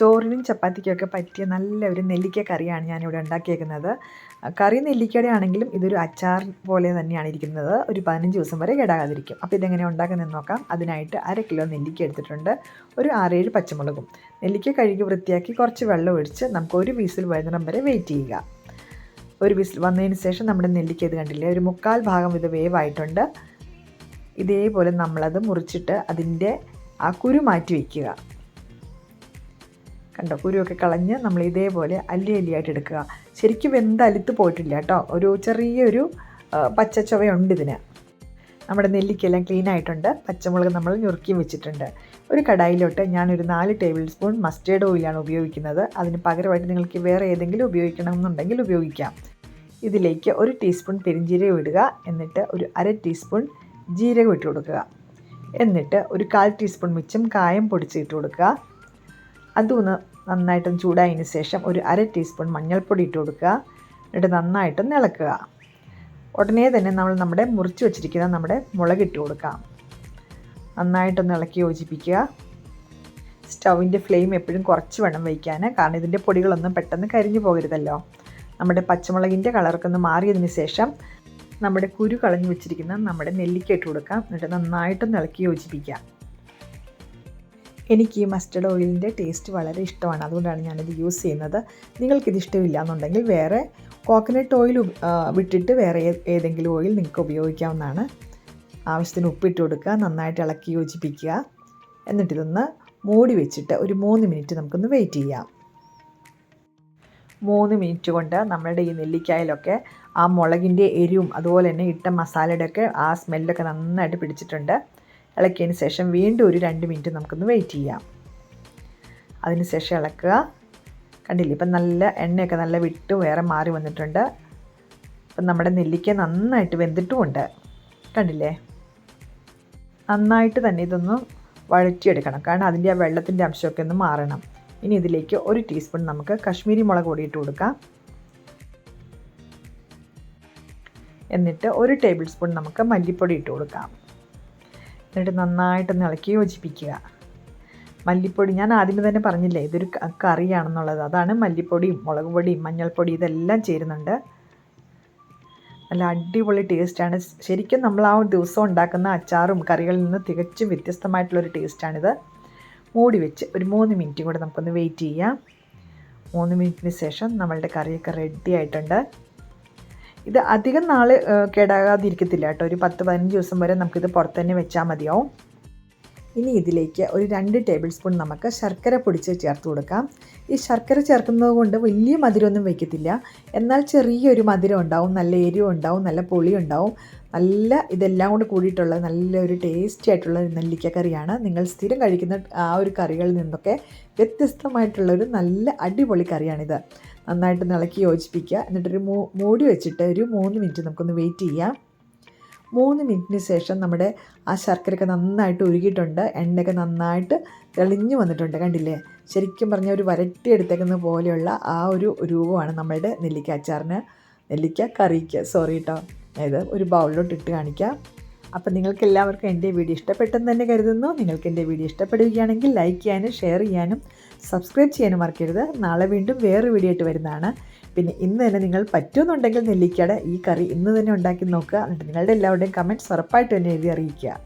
ചോറിനും ചപ്പാത്തിക്കൊക്കെ പറ്റിയ നല്ല ഒരു നെല്ലിക്ക കറിയാണ് ഞാനിവിടെ ഉണ്ടാക്കിയേക്കുന്നത്. കറി നെല്ലിക്കയുടെ ആണെങ്കിലും ഇതൊരു അച്ചാർ പോലെ തന്നെയാണ് ഇരിക്കുന്നത്. ഒരു പതിനഞ്ച് ദിവസം വരെ കേടാകാതിരിക്കും. അപ്പോൾ ഇതെങ്ങനെ ഉണ്ടാക്കുന്നതെന്ന് നോക്കാം. അതിനായിട്ട് അര കിലോ നെല്ലിക്ക എടുത്തിട്ടുണ്ട്. ഒരു ആറേഴ് പച്ചമുളകും. നെല്ലിക്ക കഴുകി വൃത്തിയാക്കി കുറച്ച് വെള്ളം ഒഴിച്ച് നമുക്ക് ഒരു വീസിൽ വരുന്നിടം വരെ വെയിറ്റ് ചെയ്യുക. ഒരു വിസിൽ വന്നതിന് ശേഷം നമ്മുടെ നെല്ലിക്ക ഇത് കണ്ടില്ലേ? ഒരു മുക്കാൽ ഭാഗം ഇത് വേവായിട്ടുണ്ട്. ഇതേപോലെ നമ്മളത് മുറിച്ചിട്ട് അതിന്റെ ആ കുരു മാറ്റി വയ്ക്കുക. കണ്ടോ? കുരുവൊക്കെ കളഞ്ഞ് നമ്മൾ ഇതേപോലെ അല്ലി അല്ലിയായിട്ട് എടുക്കുക. ശരിക്കും വെന്ത് അലുത്ത് പോയിട്ടില്ല കേട്ടോ. ഒരു ചെറിയൊരു പച്ച ചുവയുണ്ട് ഇതിന്. നമ്മുടെ നെല്ലിക്കെല്ലാം ക്ലീൻ ആയിട്ടുണ്ട്. പച്ചമുളക് നമ്മൾ ഞുറുക്കിയും വെച്ചിട്ടുണ്ട്. ഒരു കടായിലോട്ട് ഞാനൊരു നാല് ടേബിൾ സ്പൂൺ മസ്റ്റേർഡ് ഓയിലാണ് ഉപയോഗിക്കുന്നത്. അതിന് പകരമായിട്ട് നിങ്ങൾക്ക് വേറെ ഏതെങ്കിലും ഉപയോഗിക്കണമെന്നുണ്ടെങ്കിൽ ഉപയോഗിക്കാം. ഇതിലേക്ക് ഒരു ടീസ്പൂൺ പെരിഞ്ജീരകം ഇടുക. എന്നിട്ട് ഒരു അര ടീസ്പൂൺ ജീരകം ഇട്ട് കൊടുക്കുക. എന്നിട്ട് ഒരു കാൽ ടീസ്പൂൺ മിച്ചം കായം പൊടിച്ചിട്ട് കൊടുക്കുക. അതൊന്ന് നന്നായിട്ടൊന്ന് ചൂടായതിന് ശേഷം ഒരു അര ടീസ്പൂൺ മഞ്ഞൾപ്പൊടി ഇട്ട് കൊടുക്കുക. എന്നിട്ട് നന്നായിട്ടൊന്ന് ഇളക്കുക ഉടനെ തന്നെ നമ്മൾ നമ്മുടെ മുറിച്ച് വെച്ചിരിക്കുന്ന നമ്മുടെ മുളക് ഇട്ട് കൊടുക്കാം. നന്നായിട്ടൊന്ന് ഇളക്കി യോജിപ്പിക്കുക. സ്റ്റൗവിന്റെ ഫ്ലെയിം എപ്പോഴും കുറച്ച് വേണം വയ്ക്കാൻ. കാരണം ഇതിന്റെ പൊടികളൊന്നും പെട്ടെന്ന് കരിഞ്ഞു പോകരുതല്ലോ. നമ്മുടെ പച്ചമുളകിന്റെ കളറൊക്കെ ഒന്ന് മാറിയതിന് ശേഷം നമ്മുടെ കുരു കളഞ്ഞു വെച്ചിരിക്കുന്ന നമ്മുടെ നെല്ലിക്ക ഇട്ട് കൊടുക്കാം. എന്നിട്ട് നന്നായിട്ടൊന്ന് ഇളക്കി യോജിപ്പിക്കാം എനിക്ക് ഈ മസ്റ്റർഡ് ഓയിലിന്റെ ടേസ്റ്റ് വളരെ ഇഷ്ടമാണ്. അതുകൊണ്ടാണ് ഞാനിത് യൂസ് ചെയ്യുന്നത്. നിങ്ങൾക്കിത് ഇഷ്ടമില്ല എന്നുണ്ടെങ്കിൽ വേറെ കോക്കനട്ട് ഓയിൽ വിട്ടിട്ട് വേറെ ഏതെങ്കിലും ഓയിൽ നിങ്ങൾക്ക് ഉപയോഗിക്കാവുന്നതാണ്. ആവശ്യത്തിന് ഉപ്പിട്ട് കൊടുക്കുക നന്നായിട്ട് ഇളക്കി യോജിപ്പിക്കുക. എന്നിട്ടിതൊന്ന് മൂടി വെച്ചിട്ട് ഒരു മൂന്ന് മിനിറ്റ് നമുക്കൊന്ന് വെയിറ്റ് ചെയ്യാം. മൂന്ന് മിനിറ്റ് കൊണ്ട് നമ്മളുടെ ഈ നെല്ലിക്കായലൊക്കെ ആ മുളകിന്റെ എരിവും അതുപോലെ തന്നെ ഇട്ട മസാലയുടെ ഒക്കെ ആ സ്മെല്ലൊക്കെ നന്നായിട്ട് പിടിച്ചിട്ടുണ്ട്. ഇളക്കിയതിന് ശേഷം വീണ്ടും ഒരു രണ്ട് മിനിറ്റ് നമുക്കൊന്ന് വെയിറ്റ് ചെയ്യാം. അതിന് ശേഷം ഇളക്കുക. കണ്ടില്ലേ? ഇപ്പം നല്ല എണ്ണയൊക്കെ നല്ല വിട്ട് വേറെ മാറി വന്നിട്ടുണ്ട്. അപ്പം നമ്മുടെ നെല്ലിക്ക നന്നായിട്ട് വെന്തിട്ടുമുണ്ട്. കണ്ടില്ലേ? നന്നായിട്ട് തന്നെ ഇതൊന്ന് വഴറ്റിയെടുക്കണം. കാരണം അതിന്റെ ആ വെള്ളത്തിന്റെ അംശമൊക്കെ ഒന്ന് മാറണം. ഇനി ഇതിലേക്ക് ഒരു ടീസ്പൂൺ നമുക്ക് കശ്മീരി മുളക് പൊടി ഇട്ട് കൊടുക്കാം. എന്നിട്ട് ഒരു ടേബിൾ സ്പൂൺ നമുക്ക് മല്ലിപ്പൊടി ഇട്ട് കൊടുക്കാം. എന്നിട്ട് നന്നായിട്ട് ഇളക്കി യോജിപ്പിക്കുക. മല്ലിപ്പൊടി ഞാൻ ആദ്യമേ തന്നെ പറഞ്ഞില്ലേ ഇതൊരു കറിയാണെന്നുള്ളത്. അതാണ് മല്ലിപ്പൊടിയും മുളക് പൊടിയും മഞ്ഞൾപ്പൊടി ഇതെല്ലാം ചേരുന്നുണ്ട്. നല്ല അടിപൊളി ടേസ്റ്റാണ്. ശരിക്കും നമ്മൾ ആ ദിവസം ഉണ്ടാക്കുന്ന അച്ചാറും കറികളിൽ നിന്ന് തികച്ചും വ്യത്യസ്തമായിട്ടുള്ളൊരു ടേസ്റ്റാണിത്. മൂടി വെച്ച് ഒരു മൂന്ന് മിനിറ്റും കൂടെ നമുക്കൊന്ന് വെയിറ്റ് ചെയ്യാം. മൂന്ന് മിനിറ്റിന് ശേഷം നമ്മളുടെ കറിയൊക്കെ റെഡി ആയിട്ടുണ്ട്. ഇത് അധികം നാൾ കേടാകാതിരിക്കത്തില്ല കേട്ടോ. ഒരു പത്ത് പതിനഞ്ച് ദിവസം വരെ നമുക്കിത് പുറത്ത് തന്നെ വെച്ചാൽ മതിയാവും. ഇനി ഇതിലേക്ക് ഒരു രണ്ട് ടേബിൾ സ്പൂൺ നമുക്ക് ശർക്കര പൊടിച്ച് ചേർത്ത് കൊടുക്കാം. ഈ ശർക്കര ചേർക്കുന്നത് കൊണ്ട് വലിയ മധുരമൊന്നും വയ്ക്കത്തില്ല എന്നാൽ ചെറിയൊരു മധുരം ഉണ്ടാവും നല്ല എരിവ് ഉണ്ടാവും നല്ല പുളി ഉണ്ടാവും. നല്ല ഇതെല്ലാം കൂടി കൂടിയിട്ടുള്ള നല്ലൊരു ടേസ്റ്റി ആയിട്ടുള്ള ഒരു നെല്ലിക്ക കറിയാണ് നിങ്ങൾ സ്ഥിരം കഴിക്കുന്ന ആ ഒരു കറികളിൽ നിന്നൊക്കെ വ്യത്യസ്തമായിട്ടുള്ളൊരു നല്ല അടിപൊളി കറിയാണിത്. നന്നായിട്ട് ഇളക്കി യോജിപ്പിക്കുക. എന്നിട്ടൊരു മൂ മൂടി വെച്ചിട്ട് ഒരു മൂന്ന് മിനിറ്റ് നമുക്കൊന്ന് വെയിറ്റ് ചെയ്യാം. മൂന്ന് മിനിറ്റിന് ശേഷം നമ്മുടെ ആ ശർക്കരയൊക്കെ നന്നായിട്ട് ഉരുകിയിട്ടുണ്ട്. എണ്ണയൊക്കെ നന്നായിട്ട് തെളിഞ്ഞു വന്നിട്ടുണ്ട് കണ്ടില്ലേ? ശരിക്കും പറഞ്ഞാൽ ഒരു വരട്ടിയെടുത്തേക്കുന്ന പോലെയുള്ള ആ ഒരു രൂപമാണ് നമ്മളുടെ നെല്ലിക്ക അച്ചാറിന്. നെല്ലിക്ക കറിക്ക്. സോറി കേട്ടോ അതായത് ഒരു ബൗളിലോട്ട് ഇട്ട് കാണിക്കാം. അപ്പം നിങ്ങൾക്ക് എല്ലാവർക്കും എന്റെ വീഡിയോ ഇഷ്ടപ്പെട്ടെന്ന് തന്നെ കരുതുന്നു. നിങ്ങൾക്ക് എന്റെ വീഡിയോ ഇഷ്ടപ്പെടുകയാണെങ്കിൽ ലൈക്ക് ചെയ്യാനും ഷെയർ ചെയ്യാനും സബ്സ്ക്രൈബ് ചെയ്യാനും മറക്കരുത്. നാളെ വീണ്ടും വേറെ വീഡിയോ ആയിട്ട് വരുന്നതാണ്. പിന്നെ ഇന്ന് തന്നെ നിങ്ങൾ പറ്റുമെന്നുണ്ടെങ്കിൽ നെല്ലിക്കയുടെ ഈ കറി ഇന്ന് തന്നെ ഉണ്ടാക്കി നോക്കുക. എന്നിട്ട് നിങ്ങളുടെ എല്ലാവരുടെയും കമന്റ്സ് ഉറപ്പായിട്ട് തന്നെ എഴുതി അറിയിക്കുക.